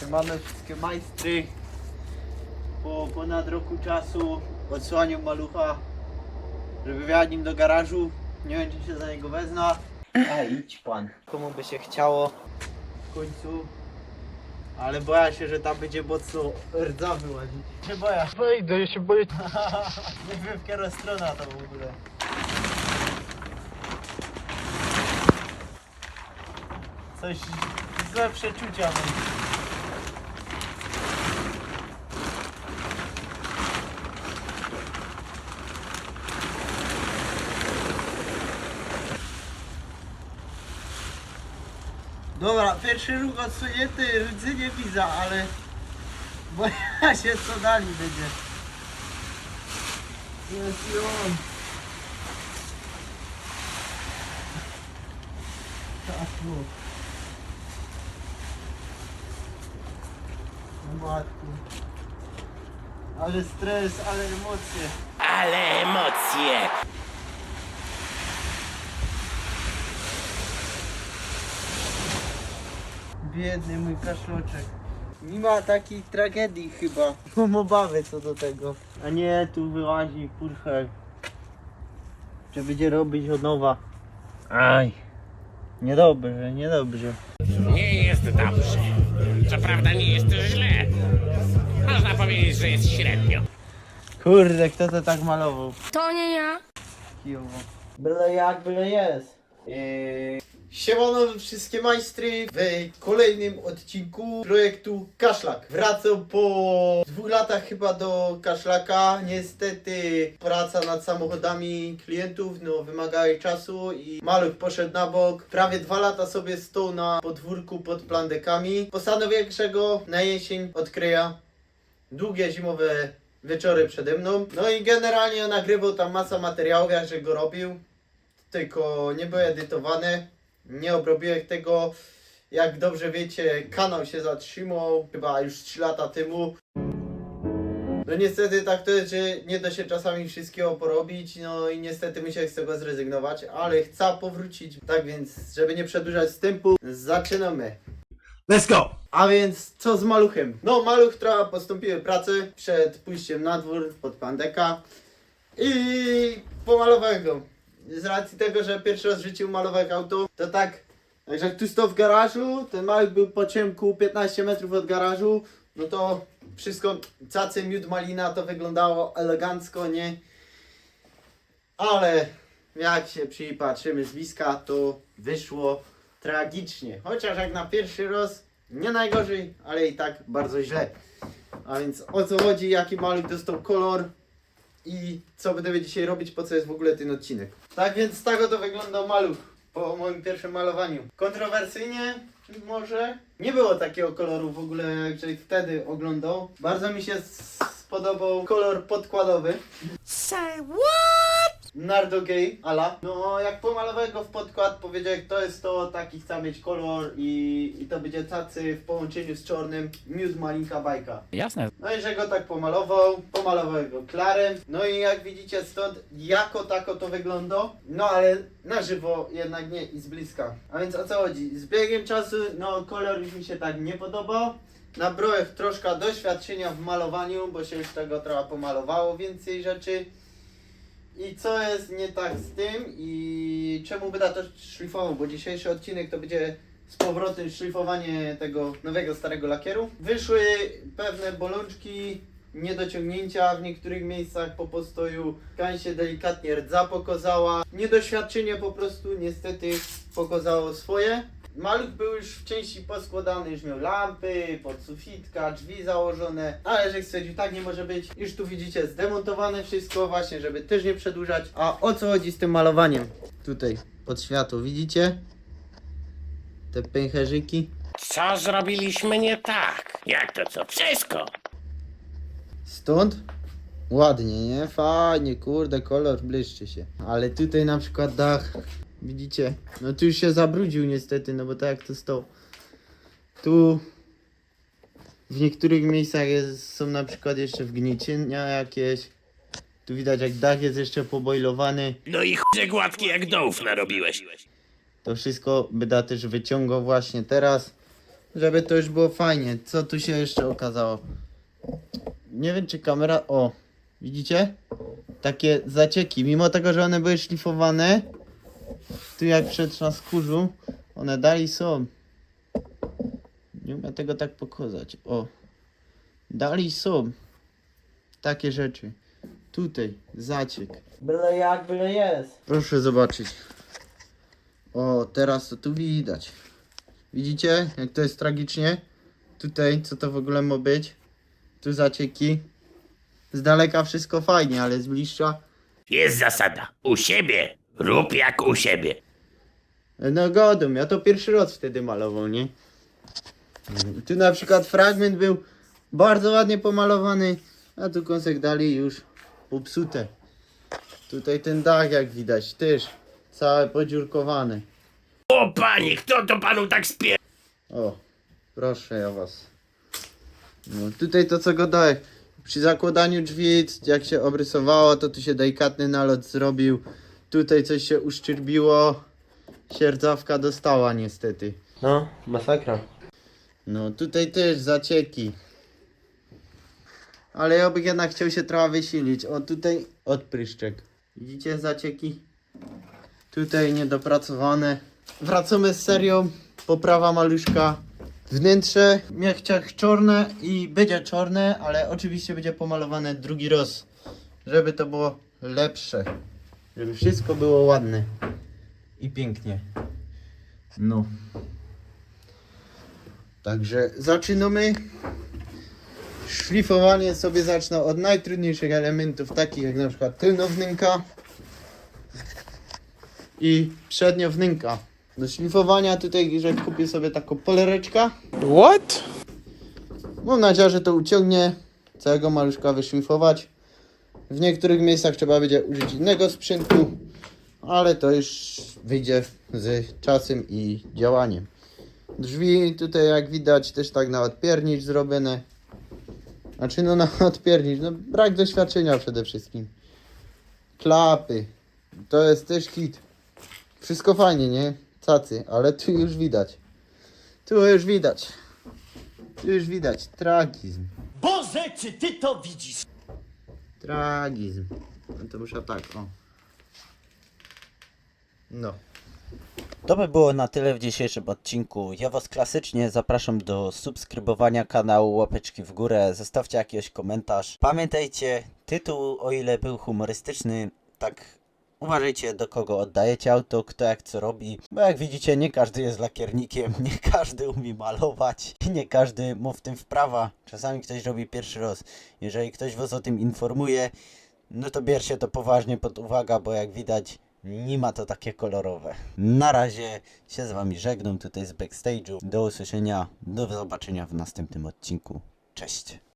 Siemano wszystkie majstry. Po ponad roku czasu odsłaniam malucha, żeby wjechać nim do garażu. Nie wiem czy się za niego wezna. A idź pan. Komu by się chciało w końcu. Ale boję się, że tam będzie mocno rdza wyłazić. Nie boję. Wejdę, ja się boję. Nie wiem w którą stronę to w ogóle. Coś złe przeczucia mam. Dobra, pierwszy ruch odsunięty, rdzy nie widzę, ale boję się co dalej będzie. Jest i on. Tak, no. Matku. Ale stres, ale emocje. Ale emocje! Biedny mój kaszloczek. Nie ma takiej tragedii chyba. Mam obawy co do tego. A nie, tu wyłazi purchel. Że będzie robić od nowa. Aj. Niedobrze, niedobrze. Nie jest dobrze. Co prawda nie jest źle. Można powiedzieć, że jest średnio. Kurde, kto to tak malował? To nie ja. Kijowo. Byle jak, byle jest. Eee, siemano wszystkie majstry w kolejnym odcinku projektu Kaszlak. Wracam po dwóch latach chyba do Kaszlaka. Niestety praca nad samochodami klientów no, wymaga jej czasu i maluch poszedł na bok. Prawie dwa lata sobie stał na podwórku pod plandekami. Postanowiłem, że go na jesień odkryja długie zimowe wieczory przede mną. No i generalnie nagrywał tam masa materiałów, jak że go robił. Tylko nie były edytowane. Nie obrobiłem tego. Jak dobrze wiecie, kanał się zatrzymał chyba już 3 lata temu. No niestety tak to jest, że nie da się czasami wszystkiego porobić, no i niestety musiałem z tego zrezygnować, ale chcę powrócić. Tak więc, żeby nie przedłużać wstępu, zaczynamy. Let's go! A więc co z maluchem? No, maluch trochę postąpiły pracę przed pójściem na dwór pod pandeka i pomalowałem go. Z racji tego, że pierwszy raz w życiu malowałem auto, to tak, także jak tu stał w garażu, ten maluch był po ciemku 15 metrów od garażu, no to wszystko, cacy miód malina, to wyglądało elegancko, nie? Ale jak się przypatrzymy z bliska, to wyszło tragicznie. Chociaż jak na pierwszy raz nie najgorzej, ale i tak bardzo źle. A więc o co chodzi, jaki maluch dostał kolor i co będziemy dzisiaj robić, po co jest w ogóle ten odcinek. Tak więc tak oto wyglądał maluch po moim pierwszym malowaniu. Kontrowersyjnie może. Nie było takiego koloru w ogóle, człowiek wtedy oglądał. Bardzo mi się spodobał kolor podkładowy. Say what? Nardo Gay, ala. No, jak pomalowałem go w podkład, powiedział, jak to jest to, taki chcę mieć kolor i, i to będzie tacy w połączeniu z czarnym miód malinka bajka. Jasne. No i że go tak pomalował, pomalowałem go klarem. No i jak widzicie stąd, jako tako to wygląda. No ale na żywo jednak nie i z bliska. A więc o co chodzi? Z biegiem czasu, no kolor już mi się tak nie podobał. Nabrałem troszkę doświadczenia w malowaniu, bo się już tego trochę pomalowało więcej rzeczy. I co jest nie tak z tym i czemu będę to szlifował, bo dzisiejszy odcinek to będzie z powrotem szlifowanie tego nowego, starego lakieru. Wyszły pewne bolączki, niedociągnięcia w niektórych miejscach po postoju. Tkań się delikatnie rdza pokazała. Niedoświadczenie po prostu niestety pokazało swoje. Maluch był już w części poskładany, już miał lampy, podsufitka, drzwi założone, ale że stwierdził, tak nie może być. Już tu widzicie zdemontowane wszystko właśnie, żeby też nie przedłużać. A o co chodzi z tym malowaniem? Tutaj, pod światło, widzicie? Te pęcherzyki. Co zrobiliśmy nie tak? Jak to co? Wszystko! Stąd? Ładnie, nie? Fajnie, kurde, kolor błyszczy się. Ale tutaj na przykład dach, widzicie? No tu już się zabrudził niestety, no bo tak jak to stał. Tu w niektórych miejscach jest, są na przykład jeszcze wgniecienia jakieś. Tu widać jak dach jest jeszcze pobojlowany. No i chuj gładki jak dołów narobiłeś. To wszystko będę też wyciągał właśnie teraz. żeby to już było fajnie. Co tu się jeszcze okazało? Nie wiem czy kamera... O, widzicie? Takie zacieki, mimo tego, że one były szlifowane, tu jak przed na skórzu, one dalej są. Nie umiem tego tak pokazać. O, dalej są. Takie rzeczy. Tutaj, zaciek. Byle jak, byle jest. Proszę zobaczyć. O, teraz to tu widać. Widzicie, jak to jest tragicznie? Tutaj, co to w ogóle ma być? Tu zacieki. Z daleka wszystko fajnie, ale z bliższa... Jest zasada. U siebie rób jak u siebie. No godum, ja to pierwszy raz wtedy malował, nie? I Tu na przykład fragment był bardzo ładnie pomalowany, a tu kąsek dalej już popsute. Tutaj ten dach jak widać też całe podziurkowane. O panie, kto to panu tak spie... O, proszę ja was. No, tutaj to co go daje. Przy zakładaniu drzwi, jak się obrysowało, to tu się delikatny nalot zrobił. Tutaj coś się uszczerbiło. Sierdzawka dostała niestety. No, masakra. No tutaj też zacieki. Ale ja bym jednak chciał się trochę wysilić. O tutaj odpryszczek. Widzicie zacieki? Tutaj niedopracowane. Wracamy z serią. Poprawa maluszka. Wnętrze miechciach czarne i będzie czarne, ale oczywiście będzie pomalowane drugi raz. Żeby to było lepsze. Żeby wszystko było ładne. I pięknie. No. Także zaczynamy. Szlifowanie sobie zacznę od najtrudniejszych elementów, takich jak na przykład tylnownynka i przedniownynka. Do szlifowania tutaj, że kupię sobie taką polereczkę. What? Mam nadzieję, że to uciągnie całego maluszka wyszlifować. W niektórych miejscach trzeba będzie użyć innego sprzętu, ale to już wyjdzie z czasem i działaniem. Drzwi tutaj jak widać też tak na odpiernicz zrobione. Znaczy no na odpiernicz, no brak doświadczenia przede wszystkim. Klapy, to jest też hit. Wszystko fajnie, nie? Cacy, ale tu już widać. Tu już widać. Tu już widać tragizm. Boże, czy ty to widzisz? Tragizm. No to muszę tak, o. No. To by było na tyle w dzisiejszym odcinku. Ja Was klasycznie zapraszam do subskrybowania kanału, łapeczki w górę, zostawcie jakiś komentarz. Pamiętajcie, tytuł o ile był humorystyczny, tak uważajcie do kogo oddajecie auto, kto jak co robi. Bo jak widzicie, nie każdy jest lakiernikiem, nie każdy umie malować nie każdy mu w tym wprawa. Czasami ktoś robi pierwszy raz. Jeżeli ktoś Was o tym informuje, no to bierzcie to poważnie pod uwagę, bo jak widać, nie ma to takie kolorowe. Na razie się z Wami żegnam tutaj z backstage'u. Do usłyszenia, do zobaczenia w następnym odcinku. Cześć.